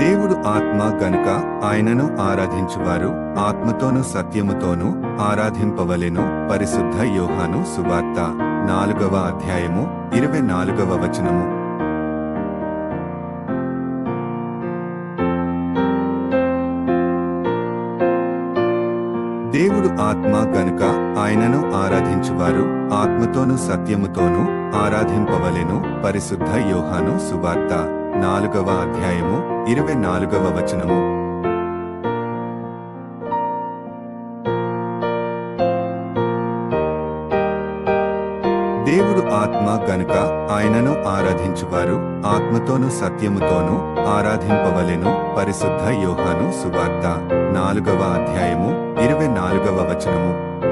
దేవుడు ఆత్మ గనుక ఆయనను ఆరాధించువారు ఆత్మతోను సత్యముతోను ఆరాధింపవలెను పరిశుద్ధ యోహాను సువార్త నాలుగవ అధ్యాయము ఇరవై నాలుగవ వచనము. దేవుడు ఆత్మ గనుక ఆయనను ఆరాధించువారు ఆత్మతోను సత్యముతోను ఆరాధింపవలెను పరిశుద్ధ యోహాను సువార్త నాలుగవ అధ్యాయము ఇరవై నాలుగవ వచనము. దేవుడు ఆత్మ గనుక ఆయనను ఆరాధించువారు ఆత్మతోను సత్యముతోను ఆరాధింపవలెను పరిశుద్ధ యోహాను సువార్త నాలుగవ అధ్యాయము ఇరవై నాలుగవ వచనము.